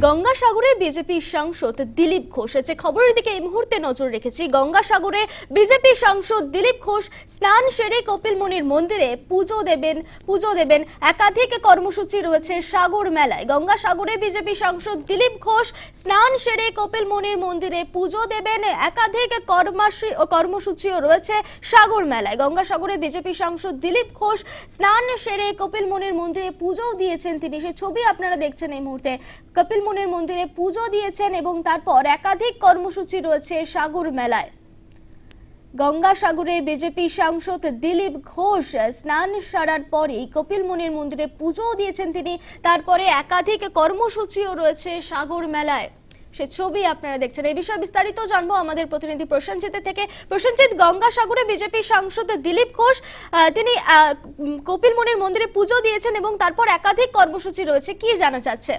গঙ্গাসাগরে বিজেপির সাংসদ দিলীপ ঘোষ। যে খবরের দিকে এই মুহূর্তে নজর রেখেছি, গঙ্গাসাগরে বিজেপি সাংসদ দিলীপ ঘোষ স্নান সেরে কপিলমুনির মন্দিরে পুজো দেবেন পুজো দেবেন। একাধিক কর্মসূচি রয়েছে সাগর মেলায়। গঙ্গাসাগরে বিজেপি সাংসদ দিলীপ ঘোষ স্নান সেরে কপিলমুনির মন্দিরে পুজো দেবেন। একাধিক কর্মাসী- কর্মসূচিও রয়েছে সাগর মেলায়। গঙ্গাসাগরে বিজেপি সাংসদ দিলীপ ঘোষ স্নান সেরে কপিলমুনির মন্দিরে পুজো দিয়েছেন তিনি। সে ছবি আপনারা দেখছেন এই মুহূর্তে। কপিল মুনির মন্দিরে পুজো দিয়েছেন এবং তারপর একাধিক কর্মসূচি রয়েছে সাগর মেলায়। গঙ্গাসাগরে বিজেপি সাংসদ দিলীপ ঘোষ স্নান সারার পরেই কপিল মুনির মন্দিরে পুজো দিয়েছেন তিনি। তারপরে একাধিক কর্মসূচিও রয়েছে সাগর মেলায়। সে ছবি আপনারা দেখছেন। এই বিষয়ে বিস্তারিত জানব আমাদের প্রতিনিধি প্রসেনজিতের থেকে। প্রসেনজিৎ গঙ্গাসাগরে বিজেপি সাংসদ দিলীপ ঘোষ তিনি কপিল মুনির মন্দিরে পুজো দিয়েছেন এবং তারপর একাধিক কর্মসূচি রয়েছে। কি জানা যাচ্ছে?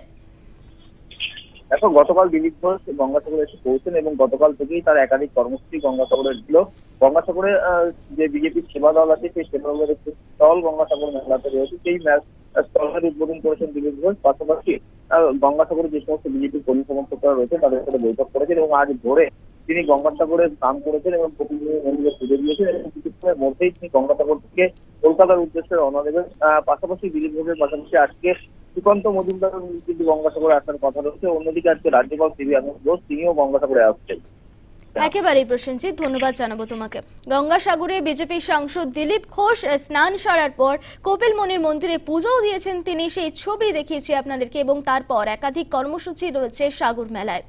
দেখো, গতকাল দিলীপ ঘোষ গঙ্গাসাগরে এসে পৌঁছেন এবং গতকাল থেকেই তার একাধিক কর্মসূচি গঙ্গাসাগরে ছিল। গঙ্গাসাগরে যে বিজেপির সেবা দল আছে, সেই সেবা দলের একটি স্টল গঙ্গাসাগর মেলাতে রয়েছে। সেই স্টলের উদ্বোধন করেছেন দিলীপ ঘোষ। পাশাপাশি গঙ্গাসাগরে যে সমস্ত বিজেপি কর্মী সমর্থকরা রয়েছে তাদের সাথে বৈঠক করেছেন এবং আজ ভোরে তিনি গঙ্গাসাগরে স্নান করেছেন এবং প্রতিদিন মন্দিরে পুজো দিয়েছেন এবং কিছুক্ষণের মধ্যেই তিনি গঙ্গাসাগর থেকে কলকাতার উদ্দেশ্যে রওনা দেবেন। পাশাপাশি দিলীপ ঘোষের পাশাপাশি আজকে সুকান্ত মজুমদার কিন্তু গঙ্গাসাগরে আসার কথা রয়েছে। অন্যদিকে আজকে রাজ্যপাল সিবি আনন্দ ঘোষ, তিনিও গঙ্গাসাগরে আসছেন। একেবারেই প্রসেনজিৎ, ধন্যবাদ জানাব তোমাকে। গঙ্গাসাগরে বিজেপি সাংসদ দিলীপ ঘোষ স্নান সারার পর কপিল মনির মন্দিরে পুজোও দিয়েছেন তিনি। সেই ছবি দেখিয়েছি আপনাদেরকে এবং তারপর একাধিক কর্মসূচি রয়েছে সাগর মেলায়।